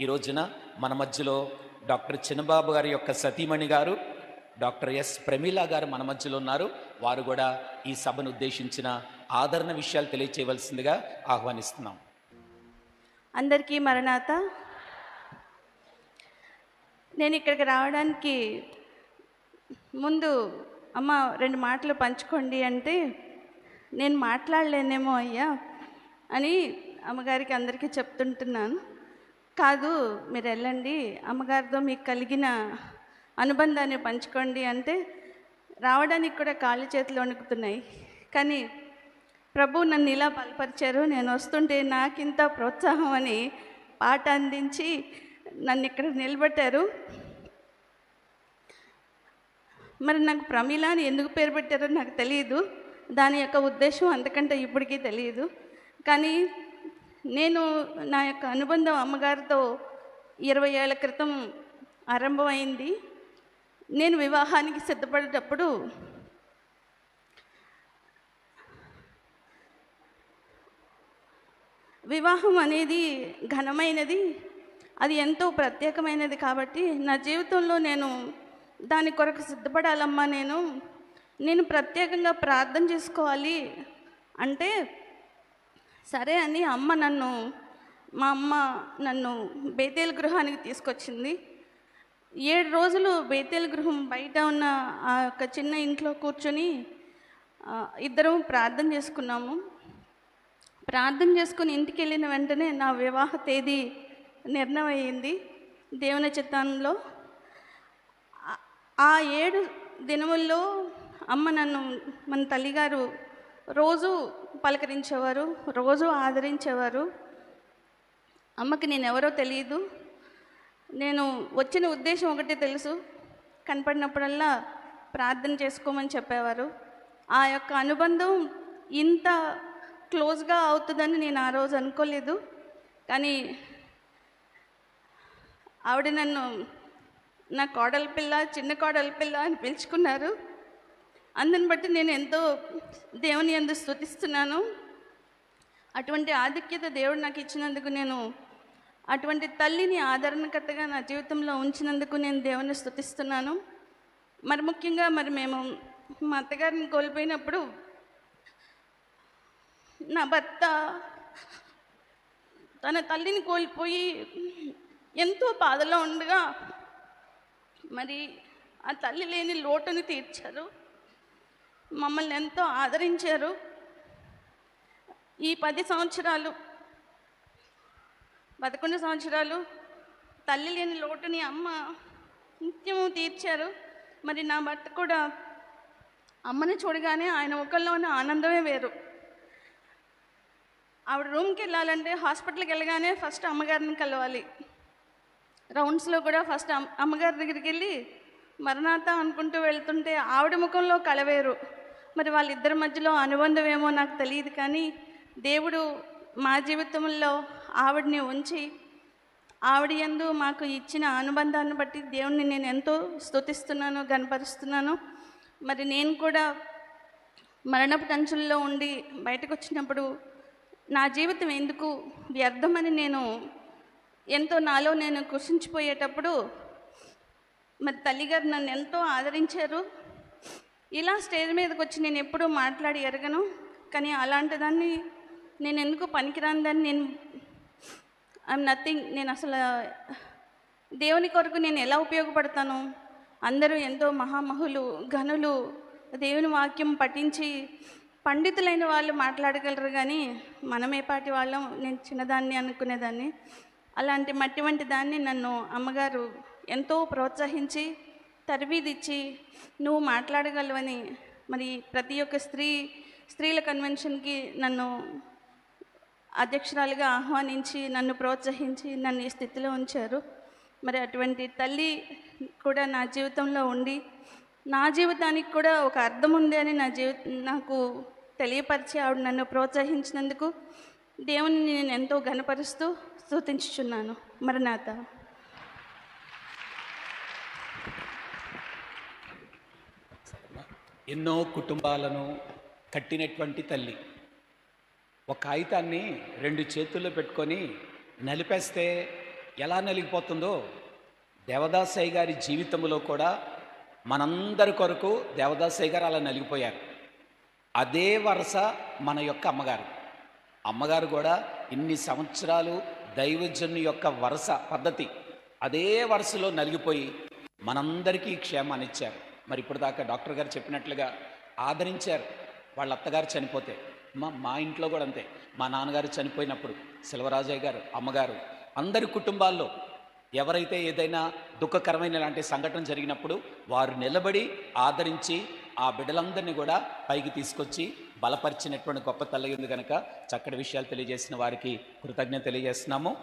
ఈ రోజున మన మధ్యలో డాక్టర్ చిన్నబాబు గారి యొక్క సతీమణి గారు డాక్టర్ ఎస్ ప్రమీల గారు మన మధ్యలో ఉన్నారు. వారు కూడా ఈ సభను ఉద్దేశించిన ఆదరణ విషయాలు తెలియచేయవలసిందిగా ఆహ్వానిస్తున్నాం. అందరికీ మరణాత. నేను ఇక్కడికి రావడానికి ముందు అమ్మ రెండు మాటలు పంచుకోండి అంటే నేను మాట్లాడలేనేమో అయ్యా అని అమ్మగారికి అందరికీ చెప్తుంటున్నాను. కాదు మీరు వెళ్ళండి అమ్మగారితో మీకు కలిగిన అనుబంధాన్ని పంచుకోండి అంటే రావడానికి కూడా కాళ్ళు చేతులు వణుకుతున్నాయి. కానీ ప్రభు నన్ను ఇలా బలపరిచారు. నేను వస్తుంటే నాకింత ప్రోత్సాహం అని పాట అందించి నన్ను ఇక్కడ నిలబెట్టారు. మరి నాకు ప్రమీల అని ఎందుకు పేరు పెట్టారో నాకు తెలియదు. దాని యొక్క ఉద్దేశం అంతకంటే ఇప్పటికీ తెలియదు. కానీ నేను నా యొక్క అనుబంధం అమ్మగారితో ఇరవై ఏళ్ళ క్రితం ఆరంభమైంది. నేను వివాహానికి సిద్ధపడేటప్పుడు వివాహం అనేది ఘనమైనది అది ఎంతో ప్రత్యేకమైనది కాబట్టి నా జీవితంలో నేను దాని కొరకు సిద్ధపడాలమ్మా నేను. నేను ప్రత్యేకంగా ప్రార్థన చేసుకోవాలి అంటే సరే అని అమ్మ నన్ను మా అమ్మ నన్ను బేతేలు గృహానికి తీసుకొచ్చింది. ఏడు రోజులు బేతేలు గృహం బయట ఉన్న ఆ యొక్క చిన్న ఇంట్లో కూర్చొని ఇద్దరం ప్రార్థన చేసుకున్నాము. ప్రార్థన చేసుకుని ఇంటికి వెళ్ళిన వెంటనే నా వివాహ తేదీ నిర్ణయం అయ్యింది దేవుని చిత్తంలో ఆ ఏడు దినముల్లో అమ్మ నన్ను మన తల్లిగారు రోజు పలకరించేవారు రోజు ఆదరించేవారు. అమ్మకి నేను ఎవరో తెలియదు నేను వచ్చిన ఉద్దేశం ఒకటే తెలుసు. కనపడినప్పుడల్లా ప్రార్థన చేసుకోమని చెప్పేవారు. ఆ యొక్క అనుబంధం ఇంత క్లోజ్గా అవుతుందని నేను ఆ రోజు అనుకోలేదు. కానీ ఆవిడ నన్ను నా కోడలి పిల్ల చిన్న కోడలి పిల్ల అని పిలుచుకున్నారు. అందుని బట్టి నేను ఎంతో దేవుని ఎందు స్థుతిస్తున్నాను అటువంటి ఆధిక్యత దేవుడు నాకు ఇచ్చినందుకు నేను అటువంటి తల్లిని ఆదరణకర్తగా నా జీవితంలో ఉంచినందుకు నేను దేవుని స్థుతిస్తున్నాను మరి ముఖ్యంగా మరి మేము మా అత్తగారిని కోల్పోయినప్పుడు నా భర్త తన తల్లిని కోల్పోయి ఎంతో బాధలో ఉండగా మరి ఆ తల్లి లేని లోటుని తీర్చారు. మమ్మల్ని ఎంతో ఆదరించారు. ఈ పది సంవత్సరాలు పదకొండు సంవత్సరాలు తల్లి లేని లోటుని అమ్మ నిత్యము తీర్చారు. మరి నా భర్త కూడా అమ్మని చూడగానే ఆయన ముఖంలో ఉన్న ఆనందమే వేరు. ఆవిడ రూమ్కి వెళ్ళాలంటే హాస్పిటల్కి వెళ్ళగానే ఫస్ట్ అమ్మగారిని కలవాలి. రౌండ్స్లో కూడా ఫస్ట్ అమ్మగారి దగ్గరికి వెళ్ళి మరణాత అనుకుంటూ వెళ్తుంటే ఆవిడ ముఖంలో కలవేరు. మరి వాళ్ళిద్దరి మధ్యలో అనుబంధం ఏమో నాకు తెలియదు కానీ దేవుడు మా జీవితంలో ఆవిడని ఉంచి ఆవిడ యందు మాకు ఇచ్చిన అనుబంధాన్ని బట్టి దేవుణ్ణి నేను ఎంతో స్తుతిస్తున్నాను గనపరుస్తున్నాను మరి నేను కూడా మరణపు కంచుల్లో ఉండి బయటకు వచ్చినప్పుడు నా జీవితం ఎందుకు వ్యర్థమని నేను ఎంతో నాలో నేను కృషించిపోయేటప్పుడు మరి తల్లిగారు నన్ను ఎంతో ఆదరించారు. ఇలా స్టేజ్ మీదకి వచ్చి నేను ఎప్పుడూ మాట్లాడి ఎరగను కానీ అలాంటి దాన్ని నేను ఎందుకు పనికిరాని దాన్ని నేను ఐఎమ్ నథింగ్ నేను అసలు దేవుని కొరకు నేను ఎలా ఉపయోగపడతాను? అందరూ ఎంతో మహామహులు ఘనులు దేవుని వాక్యం పఠించి పండితులైన వాళ్ళు మాట్లాడగలరు కానీ మనమే పాటి వాళ్ళం. నేను చిన్నదాన్ని అనుకునేదాన్ని. అలాంటి మట్టి వంటి దాన్ని నన్ను అమ్మగారు ఎంతో ప్రోత్సహించి తరబీదిచ్చి నువ్వు మాట్లాడగలవని మరి ప్రతి ఒక్క స్త్రీ స్త్రీల కన్వెన్షన్కి నన్ను అధ్యక్షురాలుగా ఆహ్వానించి నన్ను ప్రోత్సహించి నన్ను ఈ స్థితిలో ఉంచారు. మరి అటువంటి తల్లి కూడా నా జీవితంలో ఉండి నా జీవితానికి కూడా ఒక అర్థం ఉంది అని నా జీవి నాకు తెలియపరిచి ఆవిడ నన్ను ప్రోత్సహించినందుకు దేవుని నేను ఎంతో ఘనపరుస్తూ స్తుతించుచున్నాను. మరణాత ఎన్నో కుటుంబాలను కట్టినటువంటి తల్లి. ఒక కాగితాన్ని రెండు చేతుల్లో పెట్టుకొని నలిపేస్తే ఎలా నలిగిపోతుందో దేవదాసయ్య గారి జీవితంలో కూడా మనందరి కొరకు దేవదాసయ్య గారు అలా నలిగిపోయారు. అదే వరుస మన యొక్క అమ్మగారు. అమ్మగారు కూడా ఇన్ని సంవత్సరాలు దైవజన్ను యొక్క వరుస పద్ధతి అదే వరుసలో నలిగిపోయి మనందరికీ క్షేమాన్ని ఇచ్చారు మరి ఇప్పుడు దాకా డాక్టర్ గారు చెప్పినట్లుగా ఆదరించారు. వాళ్ళ అత్తగారు చనిపోతే మా మా ఇంట్లో కూడా అంతే. మా నాన్నగారు చనిపోయినప్పుడు శిల్వరాజయ్య గారు అమ్మగారు అందరి కుటుంబాల్లో ఎవరైతే ఏదైనా దుఃఖకరమైన ఇలాంటి సంఘటన జరిగినప్పుడు వారు నిలబడి ఆదరించి ఆ బిడ్డలందరినీ కూడా పైకి తీసుకొచ్చి బలపరిచినటువంటి గొప్ప తల్లి ఉంది కనుక చక్కటి విషయాలు తెలియజేసిన వారికి కృతజ్ఞత తెలియజేస్తున్నాము.